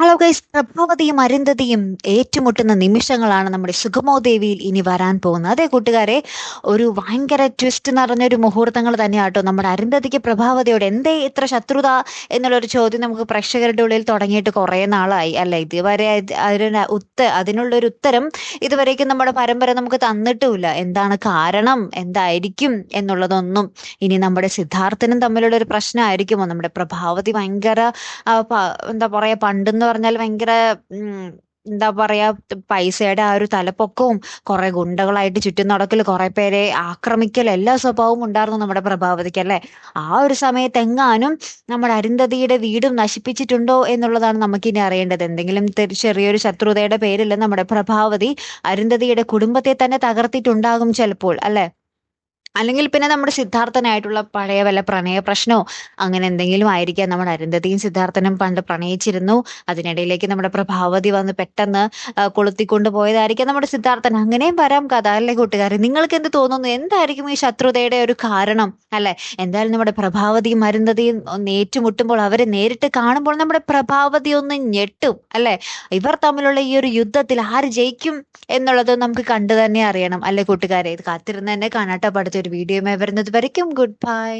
Hello guys പ്രഭാവതിയും അരുന്ധതിയും ഏറ്റുമുട്ടുന്ന നിമിഷങ്ങളാണ് നമ്മുടെ സുഗമോ ദേവിയിൽ ഇനി വരാൻ പോകുന്നത്. അതെ കൂട്ടുകാരെ ഒരു ഭയങ്കര ട്വിസ്റ്റ് നിറഞ്ഞൊരു മുഹൂർത്തങ്ങൾ തന്നെയാട്ടോ നമ്മുടെ അരുന്ധതിക്ക് പ്രഭാവതിയോട് എന്തേ ഇത്ര ശത്രുത എന്നുള്ളൊരു ചോദ്യം നമുക്ക് പ്രേക്ഷകരുടെ ഉള്ളിൽ തുടങ്ങിയിട്ട് കുറേ നാളായി അല്ലെ? ഇതുവരെ അതിന് ഉത്ത അതിനുള്ളൊരു ഉത്തരം ഇതുവരേക്കും നമ്മുടെ പരമ്പര നമുക്ക് തന്നിട്ടുമില്ല. എന്താണ് കാരണം? എന്തായിരിക്കും എന്നുള്ളതൊന്നും ഇനി നമ്മുടെ സിദ്ധാർത്ഥനും തമ്മിലുള്ള ഒരു പ്രശ്നമായിരിക്കുമോ? നമ്മുടെ പ്രഭാവതി ഭയങ്കര എന്താ പറയാ പണ്ടെന്ന് പറഞ്ഞാൽ ഭയങ്കര എന്താ പറയാ പൈസയുടെ ആ ഒരു തലപ്പൊക്കവും കുറെ ഗുണ്ടകളായിട്ട് ചുറ്റും നടക്കൽ കുറെ പേരെ ആക്രമിക്കൽ എല്ലാ സ്വഭാവവും ഉണ്ടായിരുന്നു നമ്മുടെ പ്രഭാവതിക്ക് അല്ലെ? ആ ഒരു സമയത്ത് എങ്ങാനും നമ്മുടെ അരുന്ധതിയുടെ വീടും നശിപ്പിച്ചിട്ടുണ്ടോ എന്നുള്ളതാണ് നമുക്കിനി അറിയേണ്ടത്. എന്തെങ്കിലും ചെറിയൊരു ശത്രുതയുടെ പേരിൽ നമ്മുടെ പ്രഭാവതി അരുന്ധതിയുടെ കുടുംബത്തെ തന്നെ തകർത്തിട്ടുണ്ടാകും ചിലപ്പോൾ അല്ലെ? അല്ലെങ്കിൽ പിന്നെ നമ്മുടെ സിദ്ധാർത്ഥനായിട്ടുള്ള പഴയ വല്ല പ്രണയ പ്രശ്നമോ അങ്ങനെ എന്തെങ്കിലും ആയിരിക്കാം. നമ്മുടെ അരുന്ധതിയും സിദ്ധാർത്ഥനും പണ്ട് പ്രണയിച്ചിരുന്നു. അതിനിടയിലേക്ക് നമ്മുടെ പ്രഭാവതി വന്ന് പെട്ടെന്ന് കൊളുത്തിക്കൊണ്ട് പോയതായിരിക്കാം നമ്മുടെ സിദ്ധാർത്ഥൻ. അങ്ങനെയും വരാം കഥ അല്ലേ കൂട്ടുകാരെ? നിങ്ങൾക്ക് എന്ത് തോന്നുന്നു? എന്തായിരിക്കും ഈ ശത്രുതയുടെ ഒരു കാരണം അല്ലെ? എന്തായാലും നമ്മുടെ പ്രഭാവതിയും അരുന്ധതിയും ഒന്ന് ഏറ്റുമുട്ടുമ്പോൾ അവരെ നേരിട്ട് കാണുമ്പോൾ നമ്മുടെ പ്രഭാവതി ഒന്ന് ഞെട്ടും അല്ലെ? ഇവർ തമ്മിലുള്ള ഈ ഒരു യുദ്ധത്തിൽ ആര് ജയിക്കും എന്നുള്ളത് നമുക്ക് കണ്ടു തന്നെ അറിയണം അല്ലെ കൂട്ടുകാരെ? ഇത് കാത്തിരുന്ന് തന്നെ കാണാട്ട. അടുത്ത ഒരു വീഡിയോ വരുന്നത് വരയ്ക്കും. Good bye